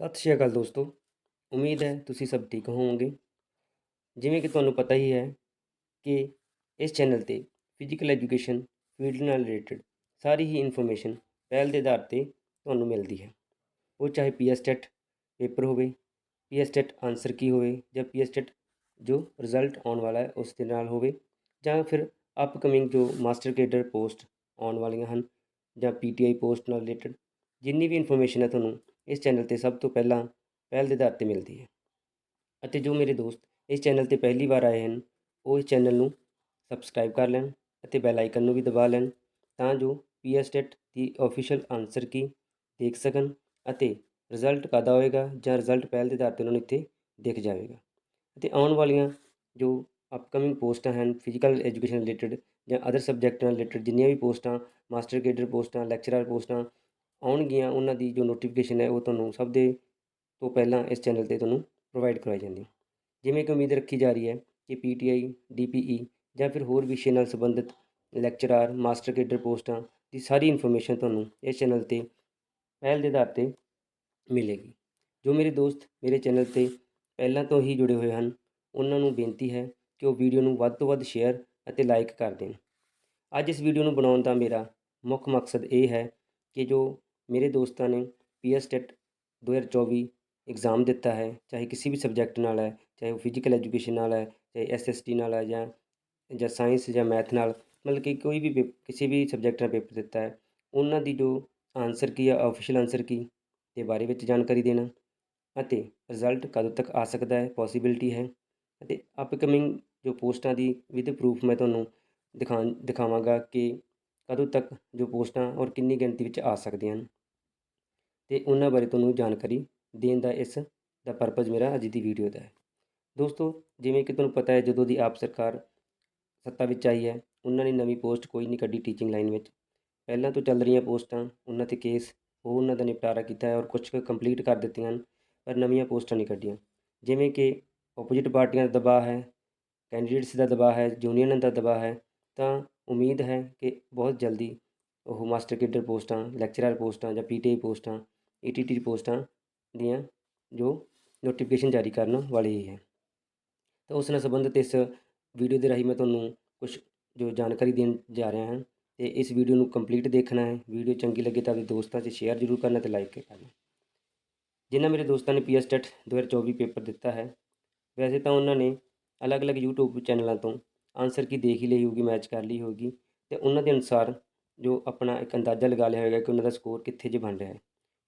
ਸਤਿ ਸ਼੍ਰੀ ਅਕਾਲ ਦੋਸਤੋ, ਉਮੀਦ ਹੈ ਤੁਸੀਂ ਸਭ ਠੀਕ ਹੋਵੋਗੇ। ਜਿਵੇਂ ਕਿ ਤੁਹਾਨੂੰ ਪਤਾ ਹੀ ਹੈ ਕਿ ਇਸ ਚੈਨਲ ਤੇ ਫਿਜ਼ੀਕਲ ਐਜੂਕੇਸ਼ਨ ਫੀਲਡ ਨਾਲ ਰਿਲੇਟਡ ਸਾਰੀ ਹੀ ਇਨਫੋਰਮੇਸ਼ਨ ਪਹਿਲ ਦੇ ਆਧਾਰ ਤੇ ਤੁਹਾਨੂੰ ਮਿਲਦੀ ਹੈ। ਉਹ ਚਾਹੇ ਪੀਐਸਟੈਟ ਪੇਪਰ ਹੋਵੇ ਪੀਐਸਟੈਟ ਆਨਸਰ ਕੀ ਹੋਵੇ ਜਾਂ ਪੀਐਸਟੈਟ ਜੋ ਰਿਜ਼ਲਟ ਆਉਣ ਵਾਲਾ ਹੈ ਉਸ ਦੇ ਨਾਲ ਹੋਵੇ ਜਾਂ ਫਿਰ ਅਪਕਮਿੰਗ ਜੋ ਮਾਸਟਰ ਕੇਡਰ ਪੋਸਟ ਆਉਣ ਵਾਲੀਆਂ ਹਨ ਜਾਂ ਪੀਟੀਆਈ ਪੋਸਟ ਨਾਲ ਰਿਲੇਟਡ ਜਿੰਨੀ ਵੀ ਇਨਫੋਰਮੇਸ਼ਨ ਹੈ ਤੁਹਾਨੂੰ ਇਸ ਚੈਨਲ ਤੇ ਸਭ ਤੋਂ ਪਹਿਲਾਂ ਪਹਿਲ ਦੇ ਆਧਾਰ ਤੇ ਮਿਲਦੀ ਹੈ। ਅਤੇ ਜੋ ਮੇਰੇ ਦੋਸਤ ਇਸ ਚੈਨਲ ਤੇ ਪਹਿਲੀ ਵਾਰ ਆਏ ਹਨ, ਉਹ ਇਸ ਚੈਨਲ ਨੂੰ ਸਬਸਕ੍ਰਾਈਬ ਕਰ ਲੈਣ ਅਤੇ ਬੈਲ ਆਈਕਨ ਨੂੰ ਵੀ ਦਬਾ ਲੈਣ ਤਾਂ ਜੋ ਪੀਐਸਟੈਟ ਦੀ ਆਫੀਸ਼ੀਅਲ ਆਨਸਰ ਕੀ ਦੇਖ ਸਕਣ ਅਤੇ ਰਿਜ਼ਲਟ ਕਦ ਹੋਏਗਾ ਜਾਂ ਰਿਜ਼ਲਟ ਪਹਿਲ ਦੇ ਆਧਾਰ ਤੇ ਉਹਨਾਂ ਨੂੰ ਇੱਥੇ ਦਿਖ ਜਾਵੇਗਾ। ਅਤੇ ਆਉਣ ਵਾਲੀਆਂ ਜੋ ਅਪਕਮਿੰਗ ਪੋਸਟਾਂ ਹਨ ਫਿਜ਼ੀਕਲ ਐਜੂਕੇਸ਼ਨ ਰਿਲੇਟਡ ਜਾਂ ਅਦਰ ਸਬਜੈਕਟ ਨਾਲ ਰਿਲੇਟਡ ਜਿੰਨੀਆਂ ਵੀ ਪੋਸਟਾਂ ਮਾਸਟਰ ਕੇਡਰ ਪੋਸਟਾਂ ਲੈਕਚਰਰ ਪੋਸਟਾਂ ਆਉਣਗੀਆਂ, ਉਹਨਾਂ ਦੀ ਜੋ ਨੋਟੀਫਿਕੇਸ਼ਨ ਹੈ, ਉਹ ਤੁਹਾਨੂੰ ਸਭ ਦੇ ਤੋਂ ਪਹਿਲਾਂ ਇਸ ਚੈਨਲ ਤੇ ਤੁਹਾਨੂੰ ਪ੍ਰੋਵਾਈਡ ਕਰਵਾਈ ਜਾਂਦੀ। ਜਿਵੇਂ ਕਿ ਉਮੀਦ ਰੱਖੀ ਜਾ ਰਹੀ ਹੈ ਕਿ ਪੀਟੀਆਈ ਡੀਪੀਈ ਜਾਂ ਫਿਰ ਹੋਰ ਵਿਸ਼ੇ ਨਾਲ ਸੰਬੰਧਿਤ ਲੈਕਚਰਾਰ ਮਾਸਟਰ ਕੇਡਰ ਪੋਸਟਾਂ ਦੀ ਸਾਰੀ ਇਨਫੋਰਮੇਸ਼ਨ ਤੁਹਾਨੂੰ ਇਸ ਚੈਨਲ ਤੇ ਪਹਿਲ ਦੇ ਆਧਾਰ ਤੇ ਮਿਲੇਗੀ। ਜੋ ਮੇਰੇ ਦੋਸਤ ਮੇਰੇ ਚੈਨਲ ਤੇ ਪਹਿਲਾਂ ਤੋਂ ਹੀ ਜੁੜੇ ਹੋਏ ਹਨ, ਉਹਨਾਂ ਨੂੰ ਬੇਨਤੀ ਹੈ ਕਿ ਉਹ ਵੀਡੀਓ ਨੂੰ ਵੱਧ ਤੋਂ ਵੱਧ ਸ਼ੇਅਰ ਅਤੇ ਲਾਈਕ ਕਰ ਦੇਣ। ਅੱਜ ਇਸ ਵੀਡੀਓ ਨੂੰ ਬਣਾਉਣ ਦਾ ਮੇਰਾ ਮੁੱਖ ਮਕਸਦ ਇਹ ਹੈ ਕਿ ਜੋ ਮੇਰੇ ਦੋਸਤਾਂ ਨੇ ਪੀ ਐੱਸ ਟੈੱਟ ਦੋ ਹਜ਼ਾਰ ਚੌਵੀ ਇਗਜ਼ਾਮ ਦਿੱਤਾ ਹੈ, ਚਾਹੇ ਕਿਸੇ ਵੀ ਸਬਜੈਕਟ ਨਾਲ ਹੈ, ਚਾਹੇ ਉਹ ਫਿਜ਼ੀਕਲ ਐਜੂਕੇਸ਼ਨ ਨਾਲ ਹੈ, ਚਾਹੇ ਐਸਐਸਟੀ ਨਾਲ ਹੈ ਜਾਂ ਜਾਂ ਸਾਇੰਸ ਜਾਂ ਮੈਥ ਨਾਲ, ਮਤਲਬ ਕਿ ਕੋਈ ਵੀ ਪੇ- ਕਿਸੇ ਵੀ ਸਬਜੈਕਟ ਨਾਲ ਪੇਪਰ ਦਿੱਤਾ ਹੈ, ਉਹਨਾਂ ਦੀ ਜੋ ਆਨਸਰ ਕੀ ਆ ਆਫੀਸ਼ੀਅਲ ਆਨਸਰ ਕੀ ਦੇ ਬਾਰੇ ਵਿੱਚ ਜਾਣਕਾਰੀ ਦੇਣਾ ਅਤੇ ਰਿਜ਼ਲਟ ਕਦੋਂ ਤੱਕ ਆ ਸਕਦਾ ਹੈ ਪੋਸੀਬਿਲਿਟੀ ਹੈ ਅਤੇ ਅਪਕਮਿੰਗ ਜੋ ਪੋਸਟਾਂ ਦੀ ਵਿਦ ਪ੍ਰੂਫ ਮੈਂ ਤੁਹਾਨੂੰ ਦਿਖਾ, ਦਿਖਾਵਾਂਗਾ ਕਿ ਕਦੋਂ ਤੱਕ ਜੋ ਪੋਸਟਾਂ ਔਰ ਕਿੰਨੀ ਗਿਣਤੀ ਵਿੱਚ ਆ ਸਕਦੀਆਂ ਹਨ। ਤੇ ਉਹਨਾਂ ਬਾਰੇ ਤੁਹਾਨੂੰ ਜਾਣਕਾਰੀ ਦੇਣ ਦਾ ਇਸ ਦਾ ਪਰਪਸ ਮੇਰਾ ਅੱਜ ਦੀ ਵੀਡੀਓ ਦਾ ਹੈ। ਦੋਸਤੋ, ਜਿਵੇਂ ਕਿ ਤੁਹਾਨੂੰ ਪਤਾ ਹੈ, ਜਦੋਂ ਦੀ ਆਪ ਸਰਕਾਰ ਸੱਤਾ ਵਿੱਚ ਆਈ ਹੈ, ਉਹਨਾਂ ਨੇ ਨਵੀਂ ਪੋਸਟ ਕੋਈ ਨਹੀਂ ਕੱਢੀ ਟੀਚਿੰਗ ਲਾਈਨ ਵਿੱਚ। ਪਹਿਲਾਂ ਤੋਂ ਚੱਲ ਰਹੀਆਂ ਪੋਸਟਾਂ, ਉਹਨਾਂ ਤੇ ਕੇਸ ਉਹ ਉਹਨਾਂ ਦਾ ਨਿਪਟਾਰਾ ਕੀਤਾ ਹੈ ਔਰ ਕੁਝ ਕੁ ਕੰਪਲੀਟ ਕਰ ਦਿੱਤੀਆਂ ਹਨ, ਪਰ ਨਵੀਆਂ ਪੋਸਟਾਂ ਨਹੀਂ ਕੱਢੀਆਂ। ਜਿਵੇਂ ਕਿ ਆਪੋਜੀਟ ਪਾਰਟੀਆਂ ਦਾ ਦਬਾਅ ਹੈ ਕੈਂਡੀਡੇਟਸ ਦਾ ਦਬਾਅ ਹੈ ਯੂਨੀਅਨਾਂ ਦਾ ਦਬਾਅ ਹੈ, ਤਾਂ ਉਮੀਦ ਹੈ ਕਿ ਬਹੁਤ ਜਲਦੀ ਉਹ ਮਾਸਟਰ ਕੇਡਰ ਪੋਸਟਾਂ, ਲੈਕਚਰਰ ਪੋਸਟਾਂ ਜਾਂ ਪੀਟੀਆਈ ਪੋਸਟਾਂ ਈਟੀਟੀ ਪੋਸਟਾਂ ਦੀਆਂ ਜੋ ਨੋਟੀਫਿਕੇਸ਼ਨ ਜਾਰੀ ਕਰਨ ਵਾਲੀ ਹੈ ਤਾਂ ਉਸ ਨਾਲ ਸੰਬੰਧਿਤ ਇਸ ਵੀਡੀਓ ਦੇ ਰਾਹੀਂ ਮੈਂ ਤੁਹਾਨੂੰ ਕੁਝ ਜੋ ਜਾਣਕਾਰੀ ਦੇਣ ਜਾ ਰਿਹਾ ਹਾਂ, ਤੇ ਇਸ ਵੀਡੀਓ ਨੂੰ ਕੰਪਲੀਟ ਦੇਖਣਾ ਹੈ। ਵੀਡੀਓ ਚੰਗੀ ਲੱਗੇ ਤਾਂ ਆਪਣੇ ਦੋਸਤਾਂ 'ਚ ਸ਼ੇਅਰ ਜ਼ਰੂਰ ਕਰਨਾ ਤੇ ਲਾਈਕ ਕਰਨਾ ਜਿਨ੍ਹਾਂ ਮੇਰੇ ਦੋਸਤਾਂ ਨੇ ਪੀਐਸਟੈਟ 2024 ਪੇਪਰ ਦਿੱਤਾ ਹੈ, ਵੈਸੇ ਤਾਂ ਉਹਨਾਂ ਨੇ ਅਲੱਗ-ਅਲੱਗ YouTube ਚੈਨਲਾਂ ਤੋਂ ਆਨਸਰ ਕੀ ਦੇਖ ਹੀ ਲਈ ਹੋਊਗੀ ਮੈਚ ਕਰ ਲਈ ਹੋਊਗੀ। ਤੇ ਉਹਨਾਂ ਦੇ ਅਨੁਸਾਰ ਜੋ ਆਪਣਾ ਇੱਕ ਅੰਦਾਜ਼ਾ ਲਗਾ ਲਿਆ ਹੋਏਗਾ ਕਿ ਉਹਨਾਂ ਦਾ ਸਕੋਰ ਕਿੱਥੇ ਜੇ ਬਣ ਰਿਹਾ ਹੈ।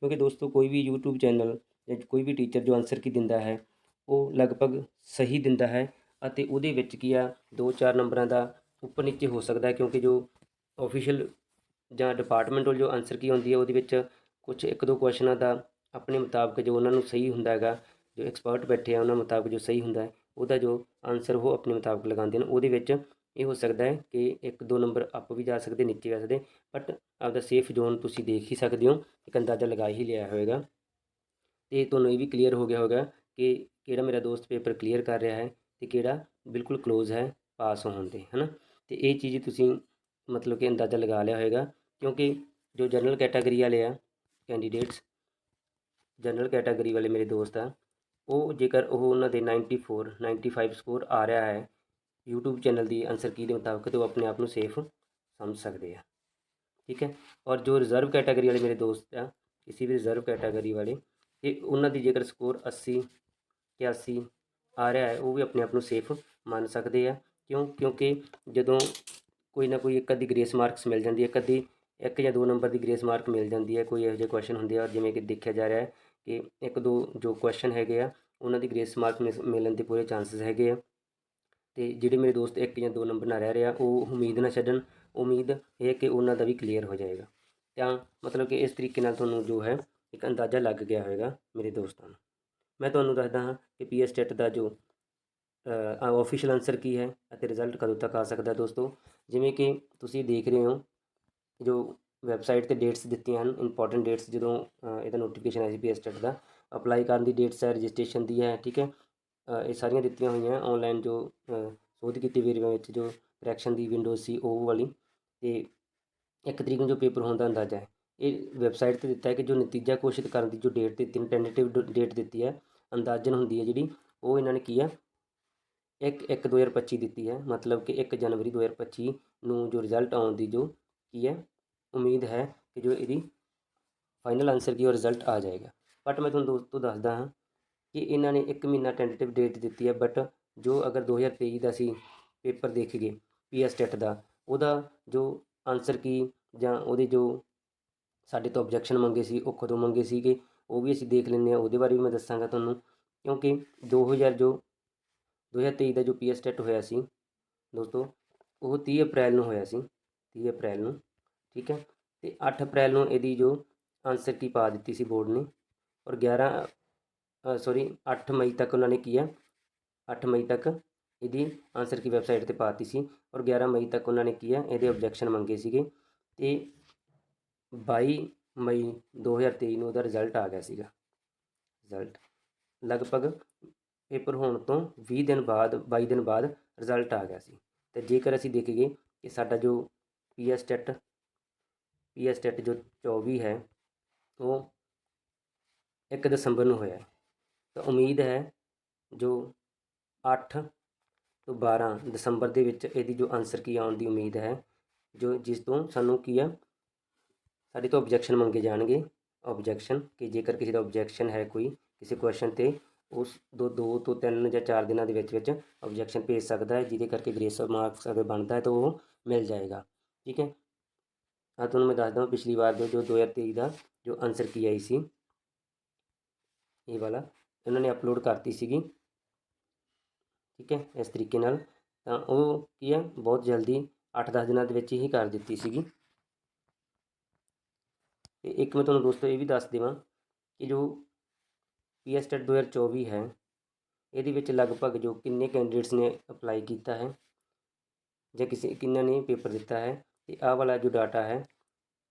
ਕਿਉਂਕਿ ਦੋਸਤੋ, ਕੋਈ ਵੀ YouTube ਚੈਨਲ ਜਾਂ ਕੋਈ ਵੀ ਟੀਚਰ ਜੋ ਆਨਸਰ ਕੀ ਦਿੰਦਾ ਹੈ, ਉਹ ਲਗਭਗ ਸਹੀ ਦਿੰਦਾ ਹੈ ਅਤੇ ਉਹਦੇ ਵਿੱਚ ਕੀ ਆ 2-4 ਨੰਬਰਾਂ ਦਾ ਉੱਪਰ ਨੀਚੇ ਹੋ ਸਕਦਾ ਹੈ, ਕਿਉਂਕਿ ਜੋ ਆਫੀਸ਼ੀਅਲ ਜਾਂ ਡਿਪਾਰਟਮੈਂਟ ਵੱਲ ਜੋ ਆਨਸਰ ਕੀ ਹੁੰਦੀ ਹੈ, ਉਹਦੇ ਵਿੱਚ ਕੁਝ ਇੱਕ ਦੋ ਕੁਐਸਚਨਾਂ ਦਾ ਆਪਣੇ ਮੁਤਾਬਕ ਜੋ ਉਹਨਾਂ ਨੂੰ ਸਹੀ ਹੁੰਦਾ ਹੈਗਾ, ਜੋ ਐਕਸਪਰਟ ਬੈਠੇ ਆ, ਉਹਨਾਂ ਮੁਤਾਬਕ ਜੋ ਸਹੀ ਹੁੰਦਾ ਹੈ ਉਹਦਾ ਜੋ ਆਨਸਰ ਉਹ ਆਪਣੇ ਮੁਤਾਬਕ ਲਗਾਉਂਦੇ ਹਨ। ਉਹਦੇ ਵਿੱਚ ਇਹ ਹੋ ਸਕਦਾ ਹੈ ਕਿ ਇੱਕ ਦੋ ਨੰਬਰ ਅਪ ਵੀ ਜਾ ਸਕਦੇ, ਨੀਚੇ ਜਾ ਸਕਦੇ ਬਟ ਆਪਦਾ ਸੇਫ ਜ਼ੋਨ ਤੁਸੀਂ ਦੇਖ ਹੀ ਸਕਦੇ ਹੋ, ਇੱਕ ਅੰਦਾਜ਼ਾ ਲਗਾ ਹੀ ਲਿਆ ਹੋਵੇਗਾ। ਤੇ ਤੁਹਾਨੂੰ ਇਹ ਵੀ ਕਲੀਅਰ ਹੋ ਗਿਆ ਹੋਵੇਗਾ ਕਿ ਕਿਹੜਾ ਮੇਰਾ ਦੋਸਤ ਪੇਪਰ ਕਲੀਅਰ ਕਰ ਰਿਹਾ ਹੈ ਤੇ ਕਿਹੜਾ ਬਿਲਕੁਲ ক্লোਜ਼ ਹੈ ਪਾਸ ਹੋਣ ਦੇ ਹਨਾ? ਤੇ ਇਹ ਚੀਜ਼ ਤੁਸੀਂ ਮਤਲਬ ਕਿ ਅੰਦਾਜ਼ਾ ਲਗਾ ਲਿਆ ਹੋਵੇਗਾ, ਕਿਉਂਕਿ ਜੋ ਜਨਰਲ ਕੈਟਾਗਰੀ ਵਾਲੇ ਆ ਕੈਂਡੀਡੇਟਸ ਜਨਰਲ ਕੈਟਾਗਰੀ ਵਾਲੇ ਮੇਰੇ ਦੋਸਤ ਆ ਉਹ ਜੇਕਰ ਉਹ ਉਹਨਾਂ ਦੇ 94 95 ਸਕੋਰ ਆ ਰਿਹਾ ਹੈ, YouTube ਚੈਨਲ ਦੀ ਆਨਸਰ ਕੀ ਦੇ ਮੁਤਾਬਕ ਤੇ ਉਹ ਆਪਣੇ ਆਪ ਨੂੰ ਸੇਫ ਸਮਝ ਸਕਦੇ ਆ। ਠੀਕ ਹੈ? ਔਰ ਜੋ ਰਿਜ਼ਰਵ ਕੈਟਾਗਰੀ ਵਾਲੇ ਮੇਰੇ ਦੋਸਤ ਆ, ਕਿਸੇ ਵੀ ਰਿਜ਼ਰਵ ਕੈਟਾਗਰੀ ਵਾਲੇ ਤੇ ਉਹਨਾਂ ਦੀ ਜੇਕਰ ਸਕੋਰ 80 81 ਆ ਰਿਹਾ ਹੈ, ਉਹ ਵੀ ਆਪਣੇ ਆਪ ਨੂੰ ਸੇਫ ਮੰਨ ਸਕਦੇ ਆ। ਕਿਉਂ? ਕਿਉਂਕਿ ਜਦੋਂ ਕੋਈ ਨਾ ਕੋਈ ਇੱਕ ਅੱਧੀ ਗ੍ਰੇਸ ਮਾਰਕਸ ਮਿਲ ਜਾਂਦੀ ਹੈ, ਇੱਕ ਅੱਧੀ, ਇੱਕ ਜਾਂ ਦੋ ਨੰਬਰ ਦੀ ਗ੍ਰੇਸ ਮਾਰਕ ਮਿਲ ਜਾਂਦੀ ਹੈ, ਕੋਈ ਇਹੋ ਜਿਹੇ ਕੁਐਸਚਨ ਹੁੰਦੇ ਆ, ਜਿਵੇਂ ਕਿ ਦੇਖਿਆ ਜਾ ਰਿਹਾ ਹੈ ਕਿ ਇੱਕ ਦੋ ਜੋ ਕੁਐਸਚਨ ਹੈਗੇ ਆ, ਉਹਨਾਂ ਦੀ ਗ੍ਰੇਸ ਮਾਰਕ ਮਿਲਣ ਦੇ ਪੂਰੇ ਚਾਂਸਸ ਹੈਗੇ ਆ। ਤੇ ਜਿਹੜੇ ਮੇਰੇ ਦੋਸਤ ਇੱਕ ਜਾਂ ਦੋ ਨੰਬਰ ਨਾਲ ਰਹਿ ਰਹੇ ਆ ਉਹ ਉਮੀਦ ਨਾ ਛੱਡਣ, ਉਮੀਦ ਇਹ ਹੈ ਕਿ ਉਹਨਾਂ ਦਾ ਵੀ ਕਲੀਅਰ ਹੋ ਜਾਏਗਾ। ਤਾਂ ਮਤਲਬ ਕਿ ਇਸ ਤਰੀਕੇ ਨਾਲ ਤੁਹਾਨੂੰ ਜੋ ਹੈ, ਇੱਕ ਅੰਦਾਜ਼ਾ ਲੱਗ ਗਿਆ ਹੋਵੇਗਾ ਮੇਰੇ ਦੋਸਤਾਂ ਨੂੰ। ਮੈਂ ਤੁਹਾਨੂੰ ਦੱਸਦਾ ਹਾਂ ਕਿ ਪੀਐਸਟੈਟ ਦਾ ਜੋ ਆਫੀਸ਼ੀਅਲ ਆਨਸਰ ਕੀ ਹੈ ਅਤੇ ਰਿਜ਼ਲਟ ਕਦੋਂ ਤੱਕ ਆ ਸਕਦਾ ਦੋਸਤੋ? ਜਿਵੇਂ ਕਿ ਤੁਸੀਂ ਦੇਖ ਰਹੇ ਹੋ, ਜੋ ਵੈਬਸਾਈਟ ਤੇ ਡੇਟਸ ਦਿੱਤੀਆਂ ਹਨ ਇੰਪੋਰਟੈਂਟ ਡੇਟਸ ਜਦੋਂ ਇਹਦਾ ਨੋਟੀਫਿਕੇਸ਼ਨ ਆਇਆ ਸੀ ਪੀਐਸਟੈਟ ਦਾ ਅਪਲਾਈ ਕਰਨ ਦੀ ਡੇਟਸ ਹੈ ਰਜਿਸਟ੍ਰੇਸ਼ਨ ਦੀ ਹੈ, ਠੀਕ ਹੈ? ਇਹ ਸਾਰੀਆਂ ਦਿੱਤੀਆਂ ਹੋਈਆਂ ਆਨਲਾਈਨ ਜੋ ਸੋਧ ਕੀਤੀ ਵੇਰਵਿਆਂ ਵਿੱਚ ਜੋ ਕਰੈਕਸ਼ਨ ਦੀ ਵਿੰਡੋ ਸੀ, ਉਹ ਵਾਲੀ, ਤੇ ਇੱਕ ਤਰੀਕ ਨੂੰ ਜੋ ਪੇਪਰ ਹੋਣ ਦਾ ਅੰਦਾਜ਼ਾ ਹੈ, ਇਹ ਵੈਬਸਾਈਟ ਤੇ ਦਿੱਤਾ ਹੈ ਕਿ ਜੋ ਨਤੀਜਾ ਘੋਸ਼ਿਤ ਕਰਨ ਦੀ ਜੋ ਡੇਟ ਦਿੱਤੀ ਨੇ ਟੈਂਟੇਟਿਵ ਡੇਟ ਦਿੱਤੀ ਹੈ, ਅੰਦਾਜ਼ਨ ਹੁੰਦੀ ਹੈ ਜਿਹੜੀ, ਉਹ ਇਹਨਾਂ ਨੇ ਕੀ ਆ 1 1 2025 ਦਿੱਤੀ ਹੈ, ਮਤਲਬ ਕਿ 1 ਜਨਵਰੀ 2025 ਨੂੰ ਜੋ ਰਿਜ਼ਲਟ ਆਉਣ ਦੀ ਜੋ ਕੀ ਹੈ ਉਮੀਦ ਹੈ ਕਿ ਜੋ ਇਹਦੀ ਫਾਈਨਲ ਆਨਸਰ ਕੀ ਉਹ ਰਿਜ਼ਲਟ ਆ ਜਾਏਗਾ। ਬਟ ਮੈਂ ਤੁਹਾਨੂੰ ਦੋਸਤੋ ਦੱਸਦਾ ਹਾਂ ਕਿ ਇਹਨਾਂ ਨੇ 1 ਮਹੀਨਾ ਟੈਂਟੇਟਿਵ ਡੇਟ ਦਿੱਤੀ ਹੈ ਬਟ ਜੋ ਅਗਰ 2023 ਦਾ ਸੀ ਪੇਪਰ ਦੇਖੀਏ ਪੀਐਸ ਟੈਟ ਦਾ, ਉਹਦਾ ਜੋ ਆਨਸਰ ਕੀ ਜਾਂ ਉਹਦੇ ਜੋ ਸਾਡੇ ਤੋਂ ਆਬਜੈਕਸ਼ਨ ਮੰਗੇ ਸੀ, ਉਹ ਕਦੋਂ ਮੰਗੇ ਸੀਗੇ, ਉਹ ਵੀ ਅਸੀਂ ਦੇਖ ਲੈਂਦੇ ਹਾਂ। ਉਹਦੇ ਬਾਰੇ ਵੀ ਮੈਂ ਦੱਸਾਂਗਾ ਤੁਹਾਨੂੰ, ਕਿਉਂਕਿ 2000 ਜੋ 2023 ਦਾ ਜੋ ਪੀਐਸ ਟੈਟ ਹੋਇਆ ਸੀ, ਦੋਸਤੋ, ਉਹ 30 ਅਪ੍ਰੈਲ ਨੂੰ ਹੋਇਆ ਸੀ 30 ਅਪ੍ਰੈਲ ਨੂੰ। ਠੀਕ ਹੈ? ਤੇ 8 ਅਪ੍ਰੈਲ ਨੂੰ ਇਹਦੀ ਜੋ ਆਨਸਰ ਕੀ ਪਾ ਦਿੱਤੀ ਸੀ ਬੋਰਡ ਨੇ? ਔਰ 11 ਸੌਰੀ 8 ਮਈ ਤੱਕ ਉਹਨਾਂ ਨੇ ਕੀ ਹੈ 8 ਮਈ ਤੱਕ ਇਹਦੀ ਆਨਸਰ ਕੀ ਵੈਬਸਾਈਟ ਤੇ ਪਾਤੀ ਸੀ? ਔਰ 11 ਮਈ ਤੱਕ ਉਹਨਾਂ ਨੇ ਕੀ ਹੈ ਇਹਦੇ ਆਬਜੈਕਸ਼ਨ ਮੰਗੇ ਸੀਗੇ। ਤੇ 22 ਮਈ 2023 ਨੂੰ ਉਹਦਾ ਰਿਜ਼ਲਟ ਆ ਗਿਆ ਸੀਗਾ। ਰਿਜ਼ਲਟ ਲਗਭਗ ਪੇਪਰ ਹੋਣ ਤੋਂ 20 ਦਿਨ ਬਾਅਦ 22 ਦਿਨ ਬਾਅਦ ਰਿਜ਼ਲਟ ਆ ਗਿਆ ਸੀ। ਤੇ ਜੇਕਰ ਅਸੀਂ ਦੇਖੀਏ ਕਿ ਸਾਡਾ ਜੋ PS TET P PS TET ਜੋ 24 ਹੈ, ਉਹ 1 ਦਸੰਬਰ ਨੂੰ ਹੋਇਆ ਤਾਂ ਉਮੀਦ ਹੈ ਜੋ 8 ਤੋਂ 12 ਦਸੰਬਰ ਦੇ ਵਿੱਚ ਇਹਦੀ ਜੋ ਆਨਸਰ ਕੀ ਆਉਣ ਦੀ ਉਮੀਦ ਹੈ, ਜੋ ਜਿਸ ਤੋਂ ਸਾਨੂੰ ਕੀ ਆ, ਸਾਡੇ ਤੋਂ ਆਬਜੈਕਸ਼ਨ ਮੰਗੇ ਜਾਣਗੇ। ਆਬਜੈਕਸ਼ਨ ਕਿ ਜੇਕਰ ਕਿਸੇ ਦਾ ਆਬਜੈਕਸ਼ਨ ਹੈ ਕੋਈ, ਕਿਸੇ ਕੁਐਸਚਨ ਤੇ, ਉਸ ਦੋ ਦੋ ਤੋਂ ਤਿੰਨ ਜਾਂ ਚਾਰ ਦਿਨਾਂ ਦੇ ਵਿੱਚ ਵਿੱਚ ਆਬਜੈਕਸ਼ਨ ਭੇਜ ਸਕਦਾ ਹੈ, ਜਿਹਦੇ ਕਰਕੇ ਗ੍ਰੇਸ ਮਾਰਕਸ ਅਗਰ ਬਣਦਾ ਹੈ ਤਾਂ ਉਹ ਮਿਲ ਜਾਏਗਾ। ਠੀਕ ਹੈ? ਆ ਤੁਹਾਨੂੰ ਮੈਂ ਦੱਸਦਾ ਹਾਂ ਪਿਛਲੀ ਵਾਰ ਜੋ ਜੋ 2023 ਦਾ ਜੋ ਆਨਸਰ ਕੀ ਆਈ ਸੀ, ਇਹ ਵਾਲਾ ਇਹਨਾਂ ਨੇ ਅਪਲੋਡ ਕਰਤੀ ਸੀਗੀ। ਠੀਕ ਹੈ, ਇਸ ਤਰੀਕੇ ਨਾਲ। ਤਾਂ ਉਹ ਕੀ ਹੈ ਬਹੁਤ ਜਲਦੀ 8-10 ਦਿਨਾਂ ਦੇ ਵਿੱਚ ਹੀ ਕਰ ਦਿੱਤੀ ਸੀਗੀ। ਤੇ ਇੱਕ ਮੈਂ ਤੁਹਾਨੂੰ ਦੋਸਤੋ ਇਹ ਵੀ ਦੱਸ ਦੇਵਾਂ ਕਿ ਜੋ ਪੀਐਸ ਟੈਟ 2024 ਹੈ, ਇਹਦੇ ਵਿੱਚ ਲਗਭਗ ਜੋ ਕਿੰਨੇ ਕੈਂਡੀਡੇਟਸ ਨੇ ਅਪਲਾਈ ਕੀਤਾ ਹੈ, ਜਾਂ ਕਿਸੇ, ਕਿੰਨਾਂ ਨੇ ਪੇਪਰ ਦਿੱਤਾ ਹੈ ਤੇ ਆਹ ਵਾਲਾ ਜੋ ਡਾਟਾ ਹੈ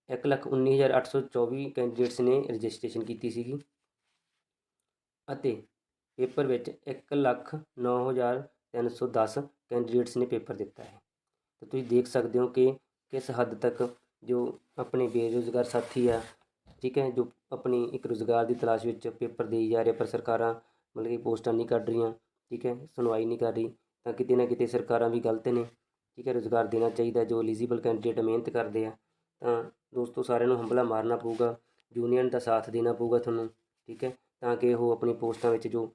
119824 ਕੈਂਡੀਡੇਟਸ ਨੇ ਰਜਿਸਟ੍ਰੇਸ਼ਨ ਕੀਤੀ ਸੀਗੀ ਅਤੇ ਪੇਪਰ ਵਿੱਚ 109310 ਕੈਂਡੀਡੇਟਸ ਨੇ ਪੇਪਰ ਦਿੱਤਾ ਹੈ। ਤਾਂ ਤੁਸੀਂ ਦੇਖ ਸਕਦੇ ਹੋ ਕਿ ਕਿਸ ਹੱਦ ਤੱਕ ਜੋ ਆਪਣੇ ਬੇਰੁਜ਼ਗਾਰ ਸਾਥੀ ਆ, ਠੀਕ ਹੈ, ਜੋ ਆਪਣੀ ਇੱਕ ਰੁਜ਼ਗਾਰ ਦੀ ਤਲਾਸ਼ ਵਿੱਚ ਪੇਪਰ ਦੇਈ ਜਾ ਰਹੇ ਪਰ ਸਰਕਾਰਾਂ ਮਤਲਬ ਕਿ ਪੋਸਟਾਂ ਨਹੀਂ ਕੱਢ ਰਹੀਆਂ, ਠੀਕ ਹੈ, ਸੁਣਵਾਈ ਨਹੀਂ ਕਰ ਰਹੀ, ਤਾਂ ਕਿਤੇ ਨਾ ਕਿਤੇ ਸਰਕਾਰਾਂ ਵੀ ਗਲਤ ਨੇ। ਠੀਕ ਹੈ, ਰੁਜ਼ਗਾਰ ਦੇਣਾ ਚਾਹੀਦਾ ਜੋ ਐਲੀਜੀਬਲ ਕੈਂਡੀਡੇਟ ਮਿਹਨਤ ਕਰਦੇ ਆ, ਤਾਂ ਦੋਸਤੋ ਸਾਰਿਆਂ ਨੂੰ ਹੰਭਲਾ ਮਾਰਨਾ ਪਊਗਾ ਯੂਨੀਅਨ ਦਾ ਸਾਥ ਦੇਣਾ ਪਊਗਾ ਤੁਹਾਨੂੰ, ਠੀਕ ਹੈ, ਤਾਂ ਕਿ ਉਹ ਆਪਣੀ ਪੋਸਟਾਂ ਵਿੱਚ ਜੋ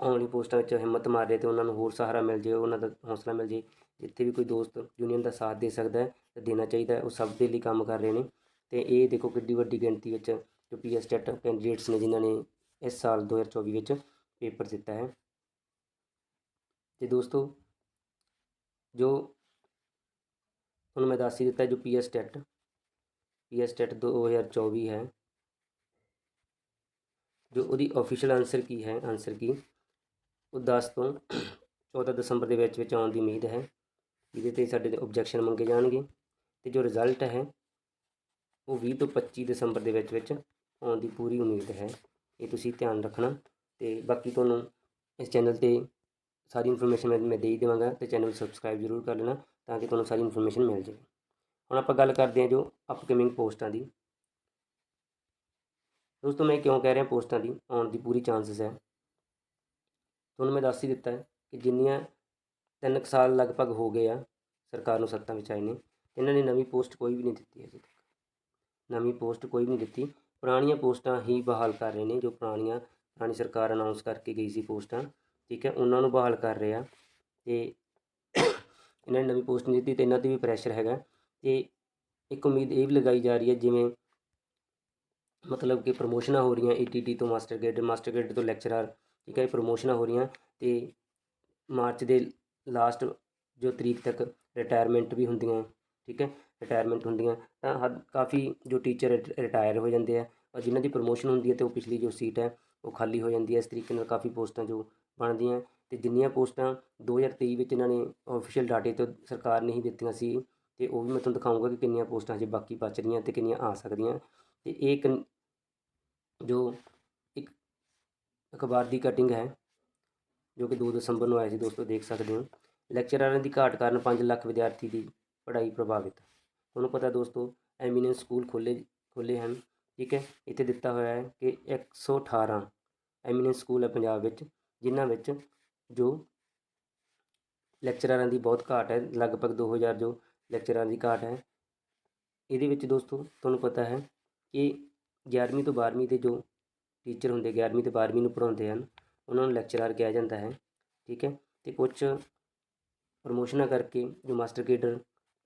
ਆਉਣ ਵਾਲੀ ਪੋਸਟਾਂ ਵਿੱਚ ਹਿੰਮਤ ਮਾਰ ਰਹੇ ਤੇ ਉਹਨਾਂ ਨੂੰ ਹੋਰ ਸਹਾਰਾ ਮਿਲ ਜੇ, ਉਹਨਾਂ ਦਾ ਹੌਸਲਾ ਮਿਲ ਜੇ, ਜਿੱਥੇ ਵੀ ਕੋਈ ਦੋਸਤ ਯੂਨੀਅਨ ਦਾ ਸਾਥ ਦੇ ਸਕਦਾ ਹੈ, ਤਾਂ ਦੇਣਾ ਚਾਹੀਦਾ ਉਹ ਸਭ ਦੇ ਲਈ ਕੰਮ ਕਰ ਰਹੇ ਨੇ, ਤੇ ਇਹ ਦੇਖੋ ਕਿੱਡੀ ਵੱਡੀ ਗਿਣਤੀ ਵਿੱਚ ਜੋ ਪੀਐਸ ਟੈਟ ਕੈਂਡੀਡੇਟਸ ਨੇ ਜਿਨ੍ਹਾਂ ਨੇ ਇਸ ਸਾਲ 2024 ਵਿੱਚ ਪੇਪਰ ਦਿੱਤਾ ਹੈ। ਤੇ ਦੋਸਤੋ ਜੋ ਹੁਣ ਮੈਂ ਦੱਸ ਹੀ ਦਿੱਤਾ ਜੋ ਪੀਐਸ ਟੈਟ ਪੀਐਸ ਟੈਟ 2024 ਹੈ। ਜੋ ਉਹਦੀ ਅਫੀਸ਼ੀਅਲ ਆਨਸਰ ਕੀ ਹੈ ਆਨਸਰ ਕੀ? ਉਹ 10 ਤੋਂ 14 ਦਸੰਬਰ ਦੇ ਵਿੱਚ ਵਿੱਚ ਆਉਣ ਦੀ ਉਮੀਦ ਹੈ। ਜਿਹਦੇ ਤੇ ਸਾਡੇ ਤੇ ਆਬਜੈਕਸ਼ਨ ਮੰਗੇ ਜਾਣਗੇ। ਤੇ ਜੋ ਰਿਜ਼ਲਟ ਹੈ, ਉਹ 20 ਤੋਂ 25 ਦਸੰਬਰ ਦੇ ਵਿੱਚ ਵਿੱਚ ਆਉਣ ਦੀ ਪੂਰੀ ਉਮੀਦ ਹੈ। ਇਹ ਤੁਸੀਂ ਧਿਆਨ ਰੱਖਣਾ। ਤੇ ਬਾਕੀ ਤੁਹਾਨੂੰ ਇਸ ਚੈਨਲ ਤੇ ਸਾਰੀ ਇਨਫੋਰਮੇਸ਼ਨ ਮੈਂ ਮੈਂ ਦੇ ਹੀ ਦੇਵਾਂਗਾ ਤੇ ਚੈਨਲ ਸਬਸਕ੍ਰਾਈਬ ਜ਼ਰੂਰ ਕਰ ਲੈਣਾ ਤਾਂ ਕਿ ਤੁਹਾਨੂੰ ਸਾਰੀ ਇਨਫੋਰਮੇਸ਼ਨ ਮਿਲ ਜਾਵੇ। ਹੁਣ ਆਪਾਂ ਗੱਲ ਕਰਦੇ ਹਾਂ ਜੋ ਅਪਕਮਿੰਗ ਪੋਸਟਾਂ ਦੀ। ਦੋਸਤੋ, ਮੈਂ ਕਿਉਂ ਕਹਿ ਰਿਹਾ ਪੋਸਟਾਂ ਦੀ? ਆਉਣ ਦੀ ਪੂਰੀ ਚਾਂਸਸ ਹੈ। ਤੁਹਾਨੂੰ ਮੈਂ ਦੱਸ ਹੀ ਦਿੱਤਾ ਹੈ ਕਿ ਜਿੰਨੀਆਂ ਤਿੰਨ ਕੁ ਸਾਲ ਲਗਭਗ ਹੋ ਗਏ ਆ ਸਰਕਾਰ ਨੂੰ ਸੱਤਾ ਵਿੱਚ ਆਏ ਨੇ, ਇਹਨਾਂ ਨੇ ਨਵੀਂ ਪੋਸਟ ਕੋਈ ਵੀ ਨਹੀਂ ਦਿੱਤੀ ਅਜੇ ਤੱਕ। ਨਵੀਂ ਪੋਸਟ ਕੋਈ ਵੀ ਨਹੀਂ ਦਿੱਤੀ। ਪੁਰਾਣੀਆਂ ਪੋਸਟਾਂ ਹੀ ਬਹਾਲ ਕਰ ਰਹੇ ਨੇ, ਜੋ ਪੁਰਾਣੀਆਂ, ਪੁਰਾਣੀ ਸਰਕਾਰ ਅਨਾਉਂਸ ਕਰਕੇ ਗਈ ਸੀ ਪੋਸਟਾਂ। ਠੀਕ ਹੈ, ਉਹਨਾਂ ਨੂੰ ਬਹਾਲ ਕਰ ਰਿਹਾ ਅਤੇ ਇਹਨਾਂ ਨੇ ਨਵੀਂ ਪੋਸਟ ਨਹੀਂ ਦਿੱਤੀ ਤੇ ਇਹਨਾਂ ਤੇ ਵੀ ਪ੍ਰੈਸ਼ਰ ਹੈਗਾ। ਅਤੇ ਇੱਕ ਉਮੀਦ ਇਹ ਵੀ ਲਗਾਈ ਜਾ ਰਹੀ ਹੈ, ਜਿਵੇਂ ਮਤਲਬ ਕਿ ਪ੍ਰਮੋਸ਼ਨਾਂ ਹੋ ਰਹੀਆਂ ਈਟੀਟੀ ਤੋਂ ਮਾਸਟਰ ਗ੍ਰੇਡ ਮਾਸਟਰ ਗ੍ਰੇਡ ਤੋਂ ਲੈਕਚਰਰ ਠੀਕ ਹੈ ਪ੍ਰਮੋਸ਼ਨਾਂ ਹੋ ਰਹੀਆਂ ਤੇ ਮਾਰਚ ਦੇ ਲਾਸਟ ਜੋ ਤਰੀਕ ਤੱਕ ਰਿਟਾਇਰਮੈਂਟ ਵੀ ਹੁੰਦੀਆਂ, ਠੀਕ ਹੈ ਰਿਟਾਇਰਮੈਂਟ ਹੁੰਦੀਆਂ, ਤਾਂ ਹੱਦ, ਕਾਫੀ ਜੋ ਟੀਚਰ ਰਿਟਾਇਰ ਹੋ ਜਾਂਦੇ ਆ ਔਰ ਜਿਨ੍ਹਾਂ ਦੀ ਪ੍ਰਮੋਸ਼ਨ ਹੁੰਦੀ ਹੈ ਤੇ ਉਹ ਪਿਛਲੀ ਜੋ ਸੀਟ ਹੈ, ਉਹ ਖਾਲੀ ਹੋ ਜਾਂਦੀ ਹੈ। ਇਸ ਤਰੀਕੇ ਨਾਲ ਕਾਫੀ ਪੋਸਟਾਂ ਜੋ ਬਣਦੀਆਂ ਅਤੇ ਜਿੰਨੀਆਂ ਪੋਸਟਾਂ 2023 ਵਿੱਚ ਇਹਨਾਂ ਨੇ ਆਫੀਸ਼ੀਅਲ ਡਾਟੇ ਤੋਂ ਸਰਕਾਰ ਨੇ ਹੀ ਦਿੱਤੀਆਂ ਸੀ ਅਤੇ ਉਹ ਵੀ ਮੈਂ ਤੁਹਾਨੂੰ ਦਿਖਾਊਂਗਾ ਕਿ ਕਿੰਨੀਆਂ ਪੋਸਟਾਂ ਹਜੇ ਬਾਕੀ ਬਚ ਰਹੀਆਂ ਅਤੇ ਕਿੰਨੀਆਂ ਆ ਸਕਦੀਆਂ। ਅਤੇ ਇਹ ਇੱਕ ਜੋ ਇੱਕ ਅਖਬਾਰ ਦੀ ਕਟਿੰਗ ਹੈ, ਜੋ ਕਿ 2 ਦਸੰਬਰ ਨੂੰ ਆਇਆ ਸੀ ਦੋਸਤੋ, ਦੇਖ ਸਕਦੇ ਹੋ। ਲੈਕਚਰਾਰਾਂ ਦੀ ਘਾਟ ਕਾਰਨ 5 ਲੱਖ ਵਿਦਿਆਰਥੀ ਦੀ ਪੜ੍ਹਾਈ ਪ੍ਰਭਾਵਿਤ। ਤੁਹਾਨੂੰ ਪਤਾ ਦੋਸਤੋ ਐਮੀਨੈਂਸ ਸਕੂਲ ਖੋਲੇ ਖੁੱਲ੍ਹੇ ਹਨ, ਠੀਕ ਹੈ? ਇੱਥੇ ਦਿੱਤਾ ਹੋਇਆ ਹੈ ਕਿ 118 ਐਮੀਨੈਂਸ ਸਕੂਲ ਹੈ ਪੰਜਾਬ ਵਿੱਚ। ਜਿਨ੍ਹਾਂ ਵਿੱਚ ਜੋ ਲੈਕਚਰਾਰਾਂ ਦੀ ਬਹੁਤ ਘਾਟ ਹੈ, ਲਗਭਗ ਦੋ ਹਜ਼ਾਰ ਜੋ ਲੈਕਚਰਾਰਾਂ ਦੀ ਘਾਟ ਹੈ। ਇਹਦੇ ਵਿੱਚ ਦੋਸਤੋ, ਤੁਹਾਨੂੰ ਪਤਾ ਹੈ ਕਿ 11ਵੀਂ ਤੋਂ 12ਵੀਂ ਦੇ ਜੋ ਟੀਚਰ ਹੁੰਦੇ 11ਵੀਂ ਤੇ 12ਵੀਂ ਨੂੰ ਪੜ੍ਹਾਉਂਦੇ ਹਨ, ਉਹਨਾਂ ਨੂੰ ਲੈਕਚਰਾਰ ਕਿਹਾ ਜਾਂਦਾ ਹੈ, ਠੀਕ ਹੈ? ਤੇ ਕੁਝ ਪ੍ਰਮੋਸ਼ਨਾਂ ਕਰਕੇ ਜੋ ਮਾਸਟਰ ਕੇਡਰ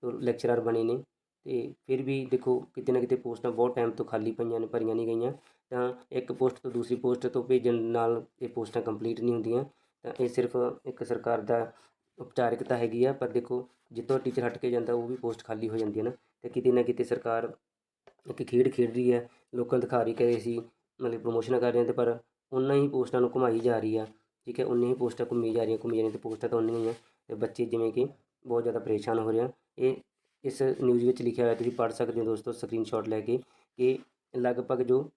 ਤੋਂ ਲੈਕਚਰਾਰ ਬਣੇ ਨੇ, ਤੇ ਫਿਰ ਵੀ ਦੇਖੋ, ਕਿਤੇ ਨਾ ਕਿਤੇ ਪੋਸਟਾਂ ਬਹੁਤ ਟਾਈਮ ਤੋਂ ਖਾਲੀ ਪਈਆਂ ਨੇ, ਭਰੀਆਂ ਨਹੀਂ ਗਈਆਂ। ਤਾਂ ਇੱਕ ਪੋਸਟ ਤੋਂ ਦੂਸਰੀ ਪੋਸਟ ਤੋਂ ਭੇਜਣ ਨਾਲ ਇਹ ਪੋਸਟਾਂ ਕੰਪਲੀਟ ਨਹੀਂ ਹੁੰਦੀਆਂ। ਤਾਂ ਇਹ ਸਿਰਫ ਇੱਕ ਸਰਕਾਰ ਦਾ ਉਪਚਾਰਿਕਤਾ ਹੈਗੀ ਆ, ਪਰ ਦੇਖੋ ਜਿੱਥੋਂ ਟੀਚਰ ਹਟ ਕੇ ਜਾਂਦਾ, ਉਹ ਵੀ ਪੋਸਟ ਖਾਲੀ ਹੋ ਜਾਂਦੀ ਹੈ ਨਾ। ਤੇ ਕਿਤੇ ਨਾ ਕਿਤੇ ਸਰਕਾਰ ਇੱਕ ਖੇਡ ਖੇਡ ਰਹੀ ਹੈ, ਲੋਕਾਂ ਨੂੰ ਦਿਖਾ ਰਹੀ ਕਿ ਅਸੀਂ ਮਤਲਬ ਪ੍ਰਮੋਸ਼ਨਾਂ ਕਰ ਰਹੇ ਹਾਂ ਤੇ ਪਰ ਉਹਨਾਂ ਹੀ ਪੋਸਟਾਂ ਨੂੰ ਘੁਮਾਈ ਜਾ ਰਹੀ ਆ। ਠੀਕ ਹੈ, ਉਨੀਆਂ ਹੀ ਪੋਸਟਾਂ ਘੁੰਮੀ ਜਾ ਰਹੀਆਂ, ਘੁੰਮੀ ਜਾ ਰਹੀਆਂ ਤੇ ਪੋਸਟਾਂ ਤਾਂ ਉਨੀਆਂ ਹੀ ਆ। ਤੇ ਬੱਚੇ ਜਿਵੇਂ ਕਿ ਬਹੁਤ ਜ਼ਿਆਦਾ ਪਰੇਸ਼ਾਨ ਹੋ ਰਹੇ ਆ। ਇਹ ਇਸ ਨਿਊਜ਼ ਵਿੱਚ ਲਿਖਿਆ ਹੋਇਆ ਤੁਸੀਂ ਪੜ੍ਹ ਸਕਦੇ ਹੋ ਦੋਸਤੋ ਸਕਰੀਨਸ਼ਾਟ ਲੈ ਕੇ ਕਿ ਲਗਭਗ ਜੋ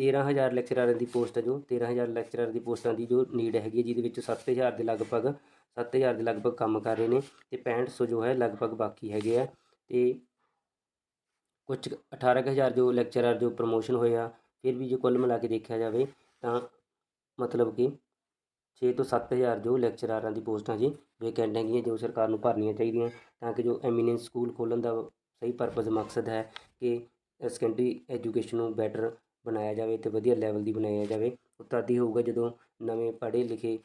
13000 ਲੈਕਚਰਾਰਾਂ ਦੀ ਪੋਸਟ ਹੈ ਜੋ 13000 ਲੈਕਚਰਾਰ ਦੀ ਪੋਸਟਾਂ ਦੀ ਜੋ ਨੀਡ ਹੈਗੀ ਹੈ ਜਿਹਦੇ ਵਿੱਚ 7000 ਦੇ ਲਗਭਗ 7000 ਦੇ ਲਗਭਗ ਕੰਮ ਕਰ ਰਹੇ ਨੇ ਤੇ 6500 ਜੋ ਹੈ ਲਗਭਗ ਬਾਕੀ ਹੈਗੇ ਆ ਤੇ ਕੁਝ 18000 ਜੋ ਲੈਕਚਰਾਰ ਜੋ ਪ੍ਰਮੋਸ਼ਨ ਹੋਏ ਆ, ਫਿਰ ਵੀ ਜੇ ਕੁੱਲ ਮਿਲਾ ਕੇ ਦੇਖਿਆ ਜਾਵੇ ਤਾਂ ਮਤਲਬ ਕਿ 6 ਤੋਂ 7000 ਜੋ ਲੈਕਚਰਾਰਾਂ ਦੀ ਪੋਸਟਾਂ ਜੀ ਵੇਕੈਂਟ ਹੈਗੀਆਂ, ਜੋ ਸਰਕਾਰ ਨੂੰ ਭਰਨੀਆਂ ਚਾਹੀਦੀਆਂ, ਤਾਂ ਕਿ ਜੋ ਐਮੀਨੈਂਸ ਸਕੂਲ ਖੋਲ੍ਹਣ ਦਾ ਸਹੀ ਪਰਪਸ ਮਕਸਦ ਹੈ ਕਿ ਸੈਕੰਡਰੀ ਐਜੂਕੇਸ਼ਨ ਨੂੰ ਬੈਟਰ ਬਣਾਇਆ ਜਾਵੇ ਅਤੇ ਵਧੀਆ ਲੈਵਲ ਦੀ ਬਣਾਇਆ ਜਾਵੇ। ਉਹ ਤਦ ਹੀ ਹੋਊਗਾ ਜਦੋਂ ਨਵੇਂ ਪੜ੍ਹੇ ਲਿਖੇ